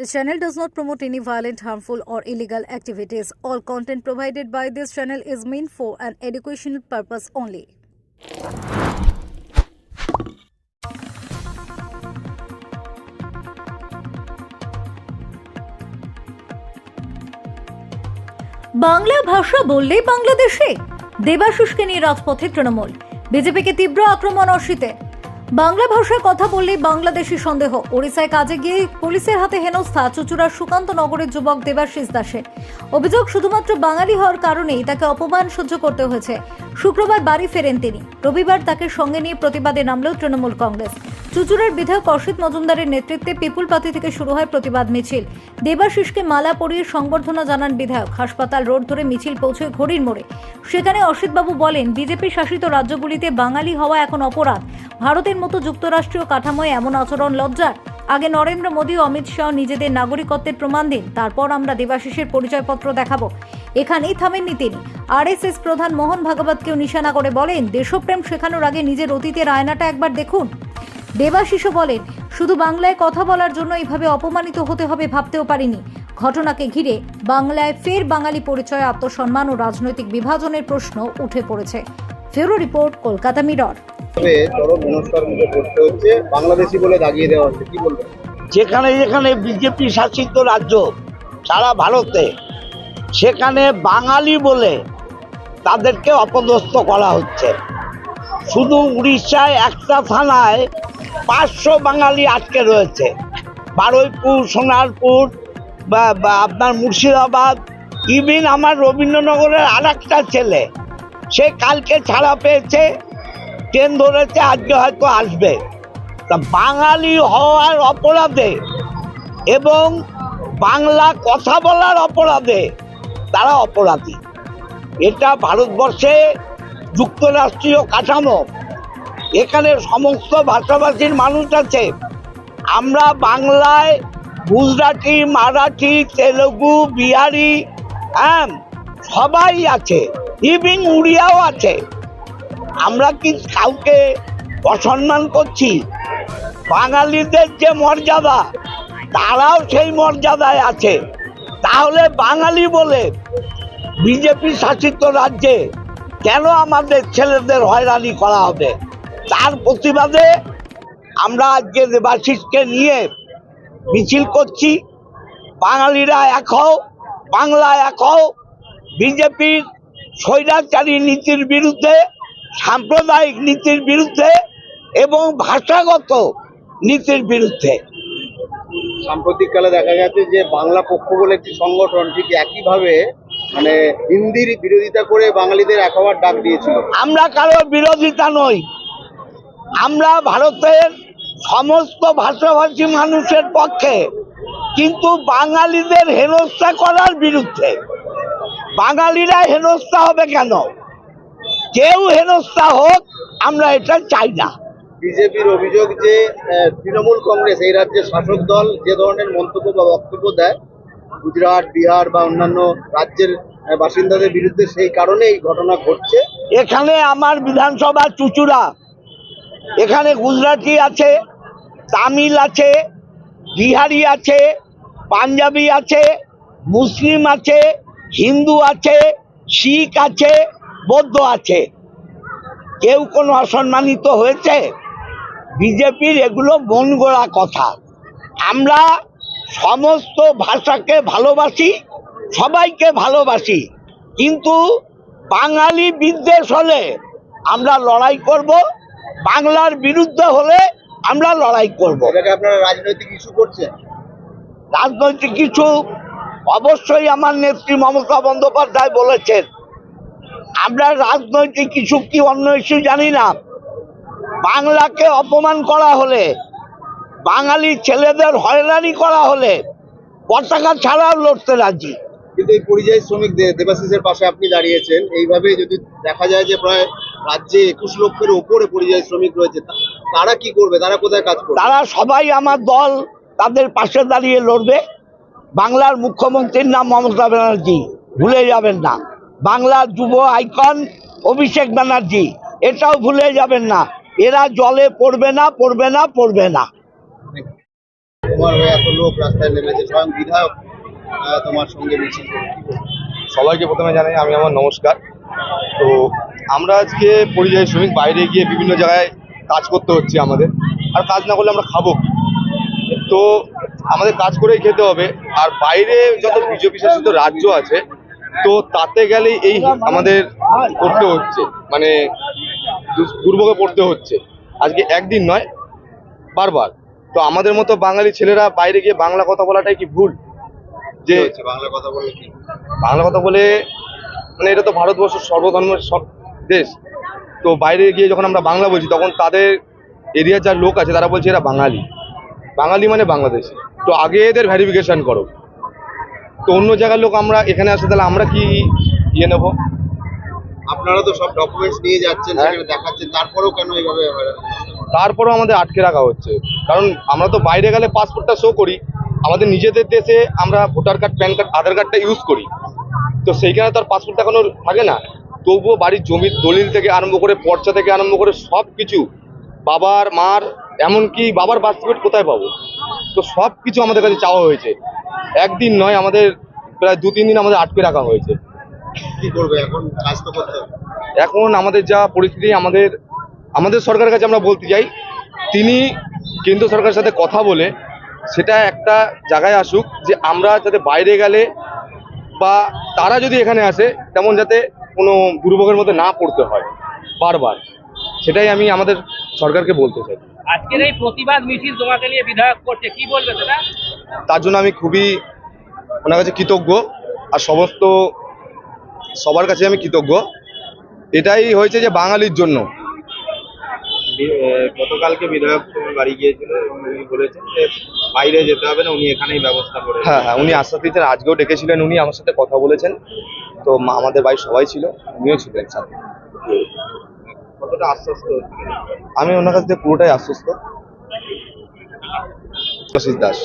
This channel does not promote any violent, harmful, or illegal activities. All content provided by this channel is meant for an educational purpose only. Bangla ভাষা বললেই বাংলাদেশে দেবাশিসকে নিয়ে রাজপথে তৃণমূল বিজেপিকে তীব্র আক্রমণ অর্ষিতে বাংলা ভাষায় কথা বললেই বাংলাদেশি সন্দেহ। ওড়িশায় কাজে গিয়ে পুলিশের হাতে হেনস্থা, চুচুড়ার সুকান্ত নগরের যুবক দেবাশিস দাসের অভিযোগ শুধুমাত্র বাঙালি হওয়ার কারণেই তাকে অপমান সহ্য করতে হয়েছে। শুক্রবার বাড়ি ফেরেন তিনি। রবিবার তাকে সঙ্গে নিয়ে প্রতিবাদে নামলেও তৃণমূল কংগ্রেস। চুচুড়ার বিধায়ক অসিত মজুমদারের নেতৃত্বে পিপুল পাতি থেকে শুরু হয় প্রতিবাদ মিছিল। দেবাশিসকে মালা পরিয়ে সংবর্ধনা জানান বিধায়ক। হাসপাতাল রোড ধরে মিছিল পৌঁছয় ঘড়ির মোড়ে। সেখানে অসিতবাবু বলেন, বিজেপি শাসিত রাজ্যগুলিতে বাঙালি হওয়া এখন অপরাধ। ভারতের মতো যুক্তরাষ্ট্রীয় কাঠামোয় এমন আচরণ লজ্জার। আগে নরেন্দ্র মোদী ও অমিত শাহ নিজেদের নাগরিকত্বের প্রমাণ দিন, তারপর আমরা দেবাশিসের পরিচয়পত্র দেখাবো। এখানেই থামেননি তিনি। আরএসএস প্রধান মোহন ভাগবতকেও নিশানা করে বলেন, দেশপ্রেম শেখানোর আগে নিজের অতীতের আয়নাটা একবার দেখুন। দেবাশিসও বলেন, শুধু বাংলায় কথা বলার জন্য এইভাবে অপমানিত হতে হবে ভাবতেও পারিনি। ঘটনাকে ঘিরে বাংলায় ফের বাঙালি পরিচয় আত্মসম্মান ও রাজনৈতিক বিভাজনের প্রশ্ন উঠে পড়েছে। ফেরো রিপোর্ট কলকাতা মিরর। চরম হেনস্থার মুখে পড়তে হচ্ছে বাংলাদেশি বলে দাগিয়ে দেওয়া হচ্ছে। কি বলবেন? যেখানে যেখানে বিজেপি শাসিত রাজ্য সারা ভারতে সেখানে বাঙালি বলে তাদেরকে অপদস্থ করা হচ্ছে। শুধু উড়িষ্যায় একটা থানায় পাঁচশো বাঙালি আটকে রয়েছে। বারুইপুর সোনারপুর বা বা আপনার মুর্শিদাবাদ ইভিন আমার রবীন্দ্রনগরের আর একটা ছেলে সে কালকে ছাড়া পেয়েছে, ট্রেন ধরেছে, আজকে হয়তো আসবে। তা বাঙালি হওয়ার অপরাধে এবং বাংলা কথা বলার অপরাধে তারা অপরাধী। এটা ভারতবর্ষে যুক্তরাষ্ট্রীয় কাঠামো। এখানে সমস্ত ভাষাভাষীর মানুষ আছে। আমরা বাংলায় গুজরাটি, মারাঠি, তেলেগু, বিহারি হ্যাঁ সবাই আছে। ইভিন উড়িয়াও আছে। আমরা কি কাউকে অসম্মান করছি? বাঙালিদের যে মর্যাদা, তারাও সেই মর্যাদায় আছে। তাহলে বাঙালি বলে বিজেপি শাসিত রাজ্যে কেন আমাদের ছেলেদের হয়রানি করা হবে? তার প্রতিবাদে আমরা আজকে দেবাশিসকে নিয়ে মিছিল করছি। বাঙালিরা এক হও, বাংলা এক হও, বিজেপির স্বৈরাচারী নীতির বিরুদ্ধে সাম্প্রদায়িক নীতির বিরুদ্ধে এবং ভাষাগত নীতির বিরুদ্ধে। সাম্প্রতিককালে দেখা গেছে যে বাংলা পক্ষ বলে একটি সংগঠন ঠিক একইভাবে মানে হিন্দির বিরোধিতা করে বাঙালিদের এক হওয়ার ডাক দিয়েছিল। আমরা কারও বিরোধিতা নই। আমরা ভারতের সমস্ত ভাষাভাষী মানুষের পক্ষে কিন্তু বাঙালিদের হেনস্থা করার বিরুদ্ধে। বাঙালিরা হেনস্থা হবে কেন? কেউ হেনস্থা হোক আমরা এটা চাই না। বিজেপির অভিযোগ যে তৃণমূল কংগ্রেস এই রাজ্যের শাসক দল যে ধরনের মন্তব্য বা বক্তব্য দেয় গুজরাট বিহার বা অন্যান্য রাজ্যের বাসিন্দাদের বিরুদ্ধে সেই কারণে এই ঘটনা ঘটছে। এখানে আমার বিধানসভা চুচুড়া এখানে গুজরাটি আছে তামিল আছে বিহারি আছে পাঞ্জাবি আছে মুসলিম আছে হিন্দু আছে শিখ আছে বৌদ্ধ আছে। কেউ কোনো অসম্মানিত হয়েছে? বিজেপির এগুলো মন গড়া কথা। আমরা সমস্ত ভাষাকে ভালোবাসি সবাইকে ভালোবাসি কিন্তু বাঙালি বিদ্বেষ হলে আমরা লড়াই করব বাংলার বিরুদ্ধে হলে আমরা লড়াই করব। আপনারা রাজনৈতিক ইস্যু করছেন? রাজনৈতিক কিছু অবশ্যই আমার নেত্রী মমতা বন্দ্যোপাধ্যায় বলেছেন আমরা রাজনৈতিক কিছু কি অন্য ইস্যু জানি না। বাংলাকে অপমান করা হলে বাঙালি ছেলেদের হয়রানি করা হলে পতাকা ছাড়াও লড়তে রাজি। কিন্তু এই পরিযায়ী শ্রমিকদের দেবাশিসের পাশে আপনি দাঁড়িয়েছেন এইভাবে যদি দেখা যায় যে প্রায় রাজ্যে একুশ লক্ষের উপরে পরিযায়ী শ্রমিক রয়েছে তারা কি করবে? তারা কোথায় কাজ করবে? তারা সবাই আমার দল তাদের পাশে দাঁড়িয়ে লড়বে। বাংলার মুখ্যমন্ত্রীর নাম মমতা ব্যানার্জি। ভুলে যাবেন না। বাংলার যুব আইকন অভিষেক ব্যানার্জি। এটাও ভুলে যাবেন না। এরা জলে পড়বে না পড়বে না পড়বে না? সবাইকে প্রথমে জানাই আমি আমার নমস্কার। তো আমরা আজকে পরিযায়ী শ্রমিক বাইরে গিয়ে বিভিন্ন জায়গায় কাজ করতে হচ্ছে আমাদের। আর কাজ না করলে আমরা খাব তো আমাদের কাজ করেই খেতে হবে। আর বাইরে যত বিজেপি শাসিত রাজ্য আছে তো তাতে গেলেই এই আমাদের করতে হচ্ছে। মানে দুর্ভোগে পড়তে হচ্ছে। আজকে একদিন নয় বারবার। তো আমাদের মতো বাঙালি ছেলেরা বাইরে গিয়ে বাংলা কথা বলাটাই কি ভুল? যে বাংলা কথা বলে কি? বাংলা কথা বলে মানে এটা তো ভারতবর্ষের সর্বধর্মের সব দেশ। তো বাইরে গিয়ে যখন আমরা বাংলা বলছি তখন তাদের এরিয়ার যার লোক আছে তারা বলছে এরা বাঙালি। বাঙালি মানে বাংলাদেশি। তো আগে এদের ভ্যারিফিকেশন করো। তো অন্য জায়গার লোক আমরা এখানে আসে তাহলে আমরা কি ইয়ে নেব? আপনারা তো সব ডকুমেন্টস নিয়ে যাচ্ছেন হ্যাঁ। সেখানে দেখাচ্ছেন তারপরেও কেন এইভাবে? তারপরেও আমাদের আটকে রাখা হচ্ছে। কারণ আমরা তো বাইরে গেলে পাসপোর্টটা শো করি আমাদের নিজেদের দেশে আমরা voter card pan card Aadhaar কার্ডটা ইউজ করি। তো সেইখানে তো আর পাসপোর্ট দেখানোর থাকে না। তবুও বাড়ির জমির দলিল থেকে আরম্ভ করে পর্চা থেকে আরম্ভ করে সব কিছু বাবার মার এমনকি বাবার সার্টিফিকেট কোথায় পাবো? তো সব কিছু আমাদের কাছে চাওয়া হয়েছে। একদিন নয় আমাদের প্রায় দু তিন দিন আমাদের আটকে রাখা হয়েছে। কি করবে? এখন কাজ তো করতে এখন আমাদের যা পরিস্থিতি আমাদের আমাদের সরকারের কাছে আমরা বলতে চাই তিনি কেন্দ্র সরকারের সাথে কথা বলে সেটা একটা জায়গায় আসুক যে আমরা যাতে বাইরে গেলে বা তারা যদি এখানে আসে তেমন যাতে কোনো দুর্ভোগের মধ্যে না পড়তে হয় বারবার। সেটাই আমি আমাদের সরকারকে বলতে চাই। আজকের এই প্রতিবাদ মিছিল তোমাকে নিয়ে বিধায়ক করছে কি বলবে সেটা তার জন্য আমি খুবই ওনার কাছে কৃতজ্ঞ আর সমস্ত সবার কাছে আমি কৃতজ্ঞ। এটাই হয়েছে যে বাঙালির জন্য। গতকালকে বিধায়ক বাড়ি গিয়েছিল এবং উনি বলেছেন যে বাইরে যেতে হবে না উনি এখানেই ব্যবস্থা করে হ্যাঁ হ্যাঁ উনি আশ্বাস দিয়েছেন আজকেও ডেকেছিলেন উনি আমার সাথে কথা বলেছেন। তো মা- আমাদের বাড়ির সবাই ছিল উনিও ছিলেন সাথে। কতটা আশ্বস্ত? আমি ওনার কাছ থেকে পুরোটাই আশ্বস্ত। শশীর দাস।